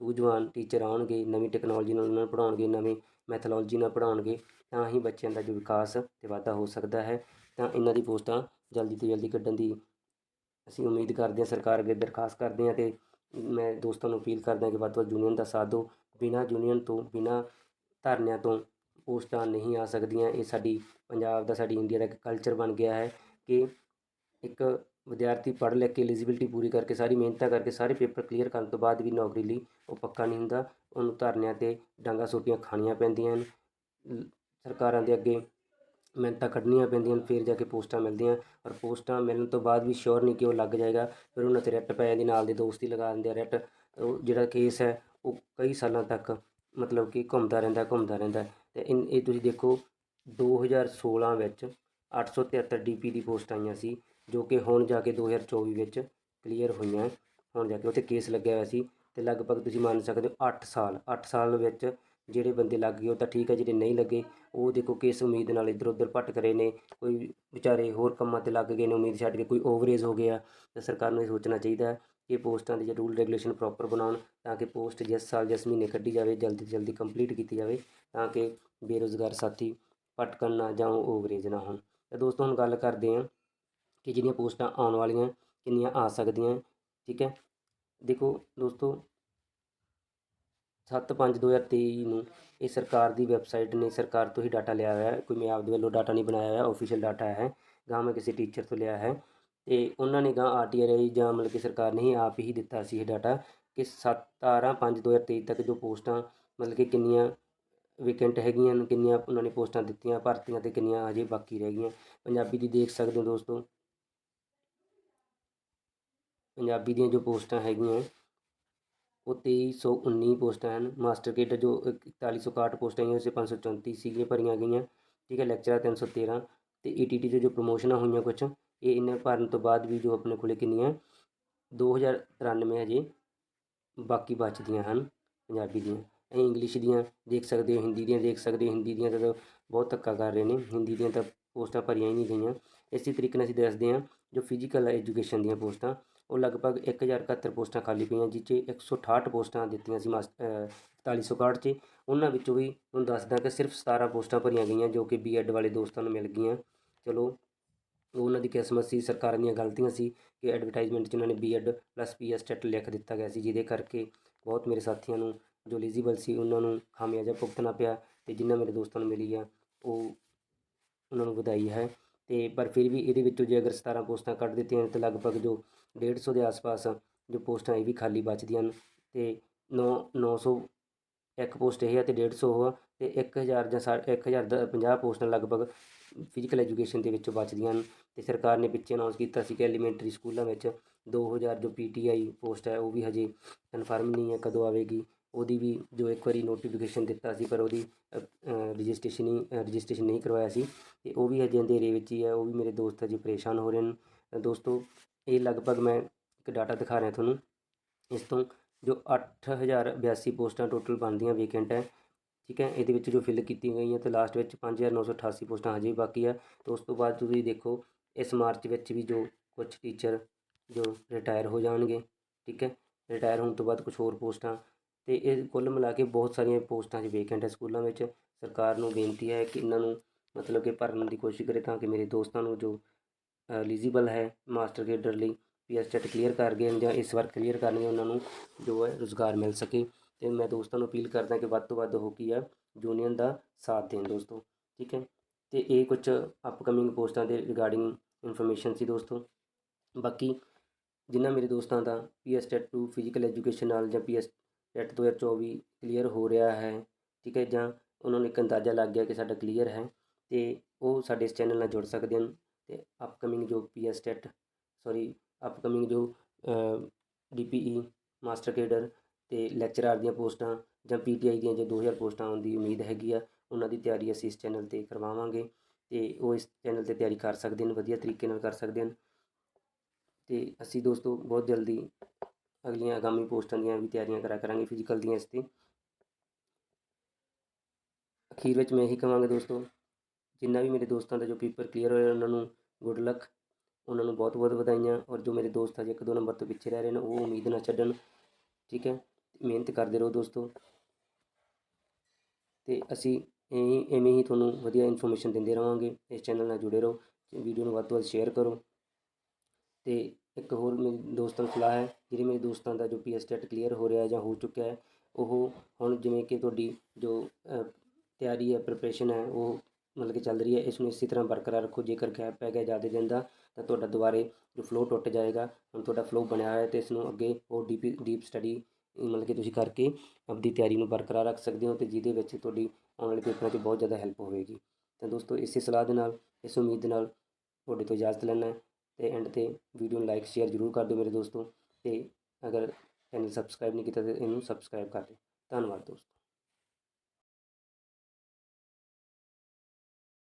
ਸੂਝਵਾਨ ਟੀਚਰ ਆਉਣਗੇ, ਨਵੀਂ ਟੈਕਨੋਲੋਜੀ ਨਾਲ ਉਹਨਾਂ ਨੂੰ ਪੜ੍ਹਾਉਣਗੇ, ਨਵੇਂ ਮੈਥੋਲੋਜੀ ਨਾਲ ਪੜ੍ਹਾਉਣਗੇ, ਤਾਂ ਹੀ ਬੱਚਿਆਂ ਦਾ ਜੋ ਵਿਕਾਸ ਅਤੇ ਵਾਧਾ ਹੋ ਸਕਦਾ ਹੈ। ਤਾਂ ਇਹਨਾਂ ਦੀ ਪੋਸਟਾਂ ਜਲਦੀ ਤੋਂ ਜਲਦੀ ਕੱਢਣ ਦੀ ਅਸੀਂ ਉਮੀਦ ਕਰਦੇ ਹਾਂ, ਸਰਕਾਰ ਅੱਗੇ ਦਰਖਾਸਤ ਕਰਦੇ ਹਾਂ ਅਤੇ ਮੈਂ ਦੋਸਤਾਂ ਨੂੰ ਅਪੀਲ ਕਰਦਾ ਕਿ ਵੱਧ ਤੋਂ ਵੱਧ ਯੂਨੀਅਨ ਦਾ ਸਾਥ ਦਿਓ। ਬਿਨਾਂ ਯੂਨੀਅਨ ਤੋਂ, ਬਿਨਾਂ ਧਰਨਿਆਂ ਤੋਂ ਪੋਸਟਾਂ ਨਹੀਂ ਆ ਸਕਦੀਆਂ। ਇਹ ਸਾਡੀ ਪੰਜਾਬ ਦਾ, ਸਾਡੀ ਇੰਡੀਆ ਦਾ ਇੱਕ ਕਲਚਰ ਬਣ ਗਿਆ ਹੈ ਕਿ ਇੱਕ ਵਿਦਿਆਰਥੀ ਪੜ੍ਹ ਲਿਖ ਕੇ ਐਲੀਜੀਬਿਲਟੀ ਪੂਰੀ ਕਰਕੇ ਸਾਰੀ ਮਿਹਨਤਾਂ ਕਰਕੇ ਸਾਰੇ ਪੇਪਰ ਕਲੀਅਰ ਕਰਨ ਤੋਂ ਬਾਅਦ ਵੀ ਨੌਕਰੀ ਲਈ ਉਹ ਪੱਕਾ ਨਹੀਂ ਹੁੰਦਾ, ਉਹਨੂੰ ਧਰਨਿਆਂ 'ਤੇ ਡਾਂਗਾ ਸੋਟੀਆਂ ਖਾਣੀਆਂ ਪੈਂਦੀਆਂ ਹਨ ਸਰਕਾਰਾਂ ਦੇ ਅੱਗੇ ਮਿਹਨਤਾਂ ਕੱਢਣੀਆਂ ਪੈਂਦੀਆਂ ਹਨ, ਫਿਰ ਜਾ ਕੇ ਪੋਸਟਾਂ ਮਿਲਦੀਆਂ ਔਰ ਪੋਸਟਾਂ ਮਿਲਣ ਤੋਂ ਬਾਅਦ ਵੀ ਸ਼ੋਰ ਨਹੀਂ ਕਿ ਉਹ ਲੱਗ ਜਾਏਗਾ, ਫਿਰ ਉਹਨਾਂ 'ਤੇ ਰੈੱਟ ਪੈ ਜਾਂਦੀ, ਨਾਲ ਦੇ ਦੋਸਤੀ ਲਗਾ ਦਿੰਦੇ ਆ ਰੈੱਟ, ਉਹ ਜਿਹੜਾ ਕੇਸ ਹੈ ਉਹ ਕਈ ਸਾਲਾਂ ਤੱਕ ਮਤਲਬ ਕਿ ਘੁੰਮਦਾ ਰਹਿੰਦਾ ਘੁੰਮਦਾ ਰਹਿੰਦਾ ਤੇ ਇਨ- ਇਹ ਤੁਸੀਂ ਦੇਖੋ 2016 ਵਿੱਚ 873 ਡੀਪੀ ਦੀ ਪੋਸਟ ਆਈਆਂ ਸੀ ਜੋ ਕਿ ਹੁਣ ਜਾ ਕੇ 2024 ਵਿੱਚ ਕਲੀਅਰ ਹੋਈਆਂ ਹੁਣ ਜਾ ਕੇ ਉੱਥੇ ਕੇਸ ਲੱਗਿਆ ਹੋਇਆ ਸੀ ਤੇ ਲਗਭਗ ਤੁਸੀਂ ਮੰਨ ਸਕਦੇ ਹੋ 8 ਸਾਲ 8 ਸਾਲ ਵਿੱਚ ਜਿਹੜੇ ਬੰਦੇ ਲੱਗ ਗਏ ਉਹ ਤਾਂ ਠੀਕ ਹੈ, ਜਿਹੜੇ ਨਹੀਂ ਲੱਗੇ ਉਹ ਦੇਖੋ ਕਿਸ ਉਮੀਦ ਨਾਲ ਇੱਧਰ ਉੱਧਰ ਭਟਕ ਰਹੇ ਨੇ, ਕੋਈ ਵਿਚਾਰੇ ਹੋਰ ਕੰਮਾਂ ਤੇ ਲੱਗ ਗਏ ਨੇ, ਉਮੀਦ ਛੱਡ ਕੇ ਕੋਈ ਓਵਰੇਜ ਹੋ ਗਿਆ। ਤਾਂ ਸਰਕਾਰ ਨੂੰ ਇਹ ਸੋਚਣਾ ਚਾਹੀਦਾ ਹੈ ਕਿ ਪੋਸਟਾਂ ਦੇ ਜੇ ਰੂਲ ਰੈਗੂਲੇਸ਼ਨ ਪ੍ਰੋਪਰ ਬਣਾਉਣ ਤਾਂ ਕਿ ਪੋਸਟ ਜਿਸ ਸਾਲ, ਜਿਸ ਮਹੀਨੇ ਕੱਢੀ ਜਾਵੇ, ਜਲਦੀ ਤੋਂ ਜਲਦੀ ਕੰਪਲੀਟ ਕੀਤੀ ਜਾਵੇ ਤਾਂ ਕਿ ਬੇਰੁਜ਼ਗਾਰ ਸਾਥੀ ਭਟਕਣ ਨਾ ਜਾਂ ਓਵਰੇਜ ਨਾ ਹੋਣ। ਤਾਂ ਦੋਸਤੋ ਹੁਣ ਗੱਲ ਕਰਦੇ ਹਾਂ ਕਿ ਜਿਹੜੀਆਂ ਪੋਸਟਾਂ ਆਉਣ ਵਾਲੀਆਂ, ਕਿੰਨੀਆਂ ਆ ਸਕਦੀਆਂ, ਠੀਕ ਹੈ? ਦੇਖੋ ਦੋਸਤੋ 7/5/2023 ਨੂੰ ਇਹ ਸਰਕਾਰ ਦੀ ਵੈਬਸਾਈਟ ਨੇ, ਸਰਕਾਰ ਤੋਂ ਹੀ ਡਾਟਾ ਲਿਆ ਹੋਇਆ ਹੈ, ਕੋਈ ਮੈਂ ਆਪਦੇ ਵੱਲੋਂ ਡਾਟਾ ਨਹੀਂ ਬਣਾਇਆ ਹੋਇਆ ਆਫੀਸ਼ੀਅਲ ਡਾਟਾ ਹੈ ਗਾਂ ਮੈਂ ਕਿਸੇ ਟੀਚਰ ਤੋਂ ਲਿਆ ਹੈ, ਤੇ ਉਹਨਾਂ ਨੇ ਗਾਂ ਆਰਟੀਆਈ ਜਾਂ ਮਤਲਬ ਕਿ ਸਰਕਾਰ ਨੇ ਹੀ ਆਪ ਹੀ ਦਿੱਤਾ ਸੀ ਇਹ ਡਾਟਾ ਕਿ 17/5/2023 ਤੱਕ ਜੋ ਪੋਸਟਾਂ ਮਤਲਬ ਕਿ ਕਿੰਨੀਆਂ ਵੈਕੈਂਟ ਹੈਗੀਆਂ ਨੇ, ਕਿੰਨੀਆਂ ਉਹਨਾਂ ਨੇ ਪੋਸਟਾਂ ਦਿੱਤੀਆਂ, ਭਰਤੀਆਂ ਤੇ ਕਿੰਨੀਆਂ ਅਜੇ ਬਾਕੀ ਰਹਿ ਗਈਆਂ। ਪੰਜਾਬੀ ਦੀ ਦੇਖ ਸਕਦੇ ਹੋ ਦੋਸਤੋ ਪੰਜਾਬੀ ਦੀਆਂ ਜੋ ਪੋਸਟਾਂ ਹੈਗੀਆਂ ਉਹ 2319 ਪੋਸਟਾਂ ਹਨ। ਮਾਸਟਰ ਕੇਡਰ ਜੋ 4161 ਪੋਸਟਾਂ ਹੈਗੀਆਂ, ਉਸ 'ਚ 534 ਸੀਗੀਆਂ ਭਰੀਆਂ ਗਈਆਂ। ਠੀਕ ਹੈ, ਲੈਕਚਰਾਂ ਤਿੰਨ ਸੌ ਲੈਕਚਰਰ 313 ਤੇ ਟੀ 'ਚ ਜੋ ਪ੍ਰਮੋਸ਼ਨਾਂ ਹੋਈਆਂ ਕੁਛ, ਇਹ ਇਹਨਾਂ ਭਰਨ ਤੋਂ ਬਾਅਦ ਵੀ ਜੋ ਆਪਣੇ ਕੋਲ ਕਿੰਨੀਆਂ 2093 ਹਜੇ ਬਾਕੀ ਬਚਦੀਆਂ ਹਨ ਪੰਜਾਬੀ ਦੀਆਂ। ਅਸੀਂ ਇੰਗਲਿਸ਼ ਦੀਆਂ ਦੇਖ ਸਕਦੇ ਹੋ, ਹਿੰਦੀ ਦੀਆਂ ਦੇਖ ਸਕਦੇ ਹੋ, ਹਿੰਦੀ ਦੀਆਂ ਤਾਂ ਬਹੁਤ ਧੱਕਾ ਕਰ ਰਹੇ ਨੇ। ਹਿੰਦੀ ਦੀਆਂ ਤਾਂ ਪੋਸਟਾਂ ਭਰੀਆਂ ਹੀ ਨਹੀਂ ਗਈਆਂ। ਇਸੇ ਤਰੀਕੇ ਨਾਲ ਅਸੀਂ ਦੱਸਦੇ ਹਾਂ ਜੋ ਫਿਜ਼ੀਕਲ ਐਜੂਕੇਸ਼ਨ ਦੀਆਂ ਪੋਸਟਾਂ ਉਹ ਲਗਭਗ 1071 ਪੋਸਟਾਂ ਖਾਲੀ ਪਈਆਂ, ਜਿਸ 'ਚ 168 ਪੋਸਟਾਂ ਦਿੱਤੀਆਂ ਸੀ ਮਾਸ 4161 'ਚ। ਉਹਨਾਂ ਵਿੱਚੋਂ ਵੀ ਤੁਹਾਨੂੰ ਦੱਸਦਾ ਕਿ ਸਿਰਫ 17 ਪੋਸਟਾਂ ਭਰੀਆਂ ਗਈਆਂ, ਜੋ ਕਿ ਬੀਐਡ ਵਾਲੇ ਦੋਸਤਾਂ ਨੂੰ ਮਿਲ ਗਈਆਂ। ਚਲੋ ਉਹ ਉਹਨਾਂ ਦੀ ਕਿਸਮਤ ਸੀ, ਸਰਕਾਰਾਂ ਦੀਆਂ ਗਲਤੀਆਂ ਸੀ ਕਿ ਐਡਵਰਟਾਈਜ਼ਮੈਂਟ 'ਚ ਉਹਨਾਂ ਨੇ ਬੀਐਡ ਪਲੱਸ ਪੀਐਸ ਟੈਟ ਲਿਖ ਦਿੱਤਾ ਗਿਆ ਸੀ, ਜਿਹਦੇ ਕਰਕੇ ਬਹੁਤ ਮੇਰੇ ਸਾਥੀਆਂ ਨੂੰ ਜੋ ਐਲੀਜੀਬਲ ਸੀ, ਉਹਨਾਂ ਨੂੰ ਖਾਮਿਆਜਾ ਭੁਗਤਣਾ ਪਿਆ ਤੇ ਜਿਨ੍ਹਾਂ ਮੇਰੇ ਦੋਸਤਾਂ ਨੂੰ ਮਿਲੀ ਆ, ਉਹ ਉਹਨਾਂ ਨੂੰ ਵਧਾਈ ਹੈ। ਤੇ ਪਰ ਫਿਰ ਵੀ ਇਹਦੇ ਵਿੱਚੋਂ ਜੇ ਅਗਰ 17 ਪੋਸਟਾਂ ਕੱਢ ਦਿੱਤੀਆਂ ਤਾਂ ਲਗਭਗ ਜੋ ਡੇਢ ਸੌ ਦੇ ਆਸ-ਪਾਸ ਜੋ ਪੋਸਟਾਂ ਇਹ ਵੀ ਖਾਲੀ ਬਚਦੀਆਂ ਹਨ ਅਤੇ ਨੌ ਨੌ ਸੌ ਇੱਕ ਪੋਸਟ ਇਹ ਆ ਅਤੇ ਡੇਢ ਸੌ ਉਹ ਆ ਤੇ 1000 ਜਾਂ 1050 ਪੋਸਟਾਂ ਲਗਭਗ ਫਿਜ਼ੀਕਲ ਐਜੂਕੇਸ਼ਨ ਦੇ ਵਿੱਚੋਂ ਬਚਦੀਆਂ ਹਨ ਅਤੇ ਸਰਕਾਰ ਨੇ ਪਿੱਛੇ ਅਨਾਉਂਸ ਕੀਤਾ ਸੀ ਕਿ ਐਲੀਮੈਂਟਰੀ ਸਕੂਲਾਂ ਵਿੱਚ ਦੋ ਹਜ਼ਾਰ ਜੋ ਪੀ ਟੀ ਆਈ ਪੋਸਟ ਹੈ ਉਹ ਵੀ ਹਜੇ ਕਨਫਰਮ ਨਹੀਂ ਹੈ ਕਦੋਂ ਆਵੇਗੀ। ਉਹਦੀ ਵੀ ਜੋ ਇੱਕ ਵਾਰੀ ਨੋਟੀਫਿਕੇਸ਼ਨ ਦਿੱਤਾ ਸੀ ਪਰ ਉਹਦੀ ਰਜਿਸਟ੍ਰੇਸ਼ਨ ਹੀ ਰਜਿਸਟ੍ਰੇਸ਼ਨ ਨਹੀਂ ਕਰਵਾਇਆ ਸੀ ਅਤੇ ਉਹ ਵੀ ਹਜੇ ਅੰਧੇਰੇ ਵਿੱਚ ਹੀ ਹੈ, ਉਹ ਵੀ ਮੇਰੇ ਦੋਸਤ ਹਜੇ ਪਰੇਸ਼ਾਨ ਹੋ ਰਹੇ ਹਨ। ਦੋਸਤੋ ਇਹ ਲਗਭਗ ਮੈਂ ਇੱਕ ਡਾਟਾ ਦਿਖਾ ਰਿਹਾ ਤੁਹਾਨੂੰ। ਇਸ ਤੋਂ ਜੋ 8082 ਪੋਸਟਾਂ ਟੋਟਲ ਬਣਦੀਆਂ ਵੀਕੈਂਟ ਹੈ, ਠੀਕ ਹੈ? ਇਹਦੇ ਵਿੱਚ ਜੋ ਫਿਲ ਕੀਤੀਆਂ ਗਈਆਂ ਤੇ ਲਾਸਟ ਵਿੱਚ 5988 ਪੋਸਟਾਂ ਹਜੇ ਬਾਕੀ ਆ। ਤੇ ਉਸ ਤੋਂ ਬਾਅਦ ਤੁਸੀਂ ਦੇਖੋ, ਇਸ ਮਾਰਚ ਵਿੱਚ ਵੀ ਜੋ ਕੁਝ ਟੀਚਰ ਜੋ ਰਿਟਾਇਰ ਹੋ ਜਾਣਗੇ, ਠੀਕ ਹੈ? ਰਿਟਾਇਰ ਹੋਣ ਤੋਂ ਬਾਅਦ ਕੁਝ ਹੋਰ ਪੋਸਟਾਂ ਤੇ ਇਹ ਕੁੱਲ ਮਿਲਾ ਕੇ ਬਹੁਤ ਸਾਰੀਆਂ ਪੋਸਟਾਂ 'ਚ ਵੇਕੈਂਟ ਹੈ ਸਕੂਲਾਂ ਵਿੱਚ। ਸਰਕਾਰ ਨੂੰ ਬੇਨਤੀ ਹੈ ਕਿ ਇਹਨਾਂ ਨੂੰ ਮਤਲਬ ਕਿ ਭਰਨ ਦੀ ਕੋਸ਼ਿਸ਼ ਕਰੇ ਤਾਂ ਕਿ ਮੇਰੇ ਦੋਸਤਾਂ ਨੂੰ ਜੋ ਐਲੀਜੀਬਲ ਹੈ ਮਾਸਟਰ ਗ੍ਰੇਡਰ ਲਈ ਪੀਐਸ ਚੈਟ ਕਲੀਅਰ ਕਰ ਗਏ ਹਨ ਜਾਂ ਇਸ ਵਾਰ ਕਲੀਅਰ ਕਰਨਗੇ ਉਹਨਾਂ ਨੂੰ ਜੋ ਹੈ ਰੁਜ਼ਗਾਰ ਮਿਲ ਸਕੇ। ਤੇ ਮੈਂ ਦੋਸਤਾਂ ਨੂੰ ਅਪੀਲ ਕਰਦਾ ਕਿ ਵੱਧ ਤੋਂ ਵੱਧ ਹੋ ਕੀ ਆ ਯੂਨੀਅਨ ਦਾ ਸਾਥ ਦੇਣ ਦੋਸਤੋ, ਠੀਕ ਹੈ? ਤੇ ਇਹ ਕੁਝ ਅਪਕਮਿੰਗ ਪੋਸਟਾਂ ਦੇ ਰਿਗਾਰਡਿੰਗ ਇਨਫੋਰਮੇਸ਼ਨ ਸੀ ਦੋਸਤੋ। ਬਾਕੀ ਜਿਨ੍ਹਾਂ ਮੇਰੇ ਦੋਸਤਾਂ ਦਾ ਪੀਐਸ ਟੈਟ 2 ਫਿਜ਼ੀਕਲ ਐਜੂਕੇਸ਼ਨ ਨਾਲ ਜਾਂ ਪੀਐਸ ਟੈਟ 2024 ਕਲੀਅਰ ਹੋ ਰਿਹਾ ਹੈ, ਠੀਕ ਹੈ? ਜਾਂ ਉਹਨਾਂ ਨੂੰ ਇੱਕ ਅੰਦਾਜ਼ਾ ਲੱਗ ਗਿਆ ਕਿ ਸਾਡਾ ਕਲੀਅਰ ਹੈ, ਤੇ ਉਹ ਸਾਡੇ ਇਸ ਚੈਨਲ ਨਾਲ ਜੁੜ ਸਕਦੇ ਹਨ। ਅਤੇ ਅਪਕਮਿੰਗ ਜੋ P PS TET sorry upcoming ਜੋ D P E master cadre ਅਤੇ ਲੈਕਚਰਾਰ ਦੀਆਂ ਪੋਸਟਾਂ ਜਾਂ ਪੀ ਟੀ ਆਈ ਦੀਆਂ ਜੋ ਦੋ ਹਜ਼ਾਰ ਪੋਸਟਾਂ ਆਉਣ ਦੀ ਉਮੀਦ ਹੈਗੀ ਆ, ਉਹਨਾਂ ਦੀ ਤਿਆਰੀ ਅਸੀਂ ਇਸ ਚੈਨਲ ਤੇ ਕਰਵਾਵਾਂਗੇ ਅਤੇ ਉਹ ਇਸ ਚੈਨਲ ਤੇ ਤਿਆਰੀ ਕਰ ਸਕਦੇ ਹਨ, ਵਧੀਆ ਤਰੀਕੇ ਨਾਲ ਕਰ ਸਕਦੇ ਹਨ। ਅਤੇ ਅਸੀਂ ਦੋਸਤੋ ਬਹੁਤ ਜਲਦੀ ਅਗਲੀਆਂ ਆਗਾਮੀ ਪੋਸਟਾਂ ਦੀਆਂ ਵੀ ਤਿਆਰੀਆਂ ਕਰਾ ਕਰਾਂਗੇ ਫਿਜ਼ੀਕਲ ਦੀਆਂ ਇਸ ਤੇ। ਅਖੀਰ ਵਿੱਚ ਮੈਂ ਇਹੀ ਕਹਾਂਗਾ ਦੋਸਤੋ ਜਿੰਨਾ ਵੀ ਮੇਰੇ ਦੋਸਤਾਂ ਦਾ ਜੋ ਪੇਪਰ ਕਲੀਅਰ ਹੋਇਆ ਉਹਨਾਂ ਨੂੰ ਗੁੱਡ ਲੱਕ ਉਹਨਾਂ ਨੂੰ ਬਹੁਤ ਬਹੁਤ ਵਧਾਈਆਂ ਔਰ ਜੋ ਮੇਰੇ ਦੋਸਤ ਅਜੇ ਇੱਕ ਦੋ ਨੰਬਰ ਤੋਂ ਪਿੱਛੇ ਰਹਿ ਰਹੇ ਨੇ ਉਹ ਉਮੀਦ ਨਾ ਛੱਡਣ, ਠੀਕ ਹੈ? ਮਿਹਨਤ ਕਰਦੇ ਰਹੋ ਦੋਸਤੋ। ਤੇ ਅਸੀਂ ਐਂ ਐਵੇਂ ਹੀ ਤੁਹਾਨੂੰ ਵਧੀਆ ਇਨਫੋਰਮੇਸ਼ਨ ਦਿੰਦੇ ਰਹਾਂਗੇ ਇਸ ਚੈਨਲ ਨਾਲ ਜੁੜੇ ਰਹੋ ਵੀਡੀਓ ਨੂੰ ਵੱਧ ਤੋਂ ਵੱਧ ਸ਼ੇਅਰ ਕਰੋ। ਤੇ ਇੱਕ ਹੋਰ ਮੇਰੇ ਦੋਸਤਾਂ ਨੂੰ ਸਲਾਹ ਹੈ, ਜਿਹੜੇ ਮੇਰੇ ਦੋਸਤਾਂ ਦਾ ਜੋ ਪੀਐਸ ਟੈਟ ਕਲੀਅਰ ਹੋ ਰਿਹਾ ਜਾਂ ਹੋ ਚੁੱਕਿਆ ਹੈ, ਉਹ ਹੁਣ ਜਿਵੇਂ ਕਿ ਤੁਹਾਡੀ ਜੋ ਤਿਆਰੀ ਹੈ ਪ੍ਰਿਪਰੇਸ਼ਨ ਹੈ, ਉਹ ਮਤਲਬ ਕਿ ਚੱਲ ਰਹੀ ਹੈ ਇਸ ਨੂੰ ਇਸੇ ਤਰ੍ਹਾਂ ਬਰਕਰਾਰ ਰੱਖੋ, ਜੇਕਰ ਗੈਪ ਪੈ ਗਿਆ ਜ਼ਿਆਦਾ ਦਿਨ ਦਾ, ਤਾਂ ਤੁਹਾਡਾ ਦੁਬਾਰੇ ਜੋ ਫਲੋ ਟੁੱਟ ਜਾਏਗਾ, ਹੁਣ ਤੁਹਾਡਾ ਫਲੋ ਬਣਿਆ ਹੋਇਆ ਹੈ ਤੇ ਇਸ ਨੂੰ ਅੱਗੇ ਹੋਰ ਡੀਪ ਡੀਪ ਸਟੱਡੀ ਮਤਲਬ ਕਿ ਤੁਸੀਂ ਕਰਕੇ ਆਪਦੀ ਤਿਆਰੀ ਨੂੰ ਬਰਕਰਾਰ ਰੱਖ ਸਕਦੇ ਹੋ ਤੇ ਜਿਹਦੇ ਵਿੱਚ ਤੁਹਾਡੀ ਆਉਣ ਵਾਲੇ ਪੇਪਰਾਂ 'ਚ ਬਹੁਤ ਜ਼ਿਆਦਾ ਹੈਲਪ ਹੋਵੇਗੀ। ਤਾਂ ਦੋਸਤੋ, ਇਸੇ ਸਲਾਹ ਦੇ ਨਾਲ, ਇਸ ਉਮੀਦ ਦੇ ਨਾਲ ਤੁਹਾਡੇ ਤੋਂ ਇਜਾਜ਼ਤ ਲੈਣਾ ਹੈ ਤੇ ਐਂਡ ਤੇ ਵੀਡੀਓ ਨੂੰ ਲਾਈਕ ਸ਼ੇਅਰ ਜ਼ਰੂਰ ਕਰ ਦਿਓ ਮੇਰੇ ਦੋਸਤੋ ਤੇ ਅਗਰ ਚੈਨਲ ਸਬਸਕ੍ਰਾਈਬ ਨਹੀਂ ਕੀਤਾ ਤਾਂ ਇਹਨੂੰ ਸਬਸਕ੍ਰਾਈਬ ਕਰ ਦਿਓ। ਧੰਨਵਾਦ ਦੋਸਤੋ।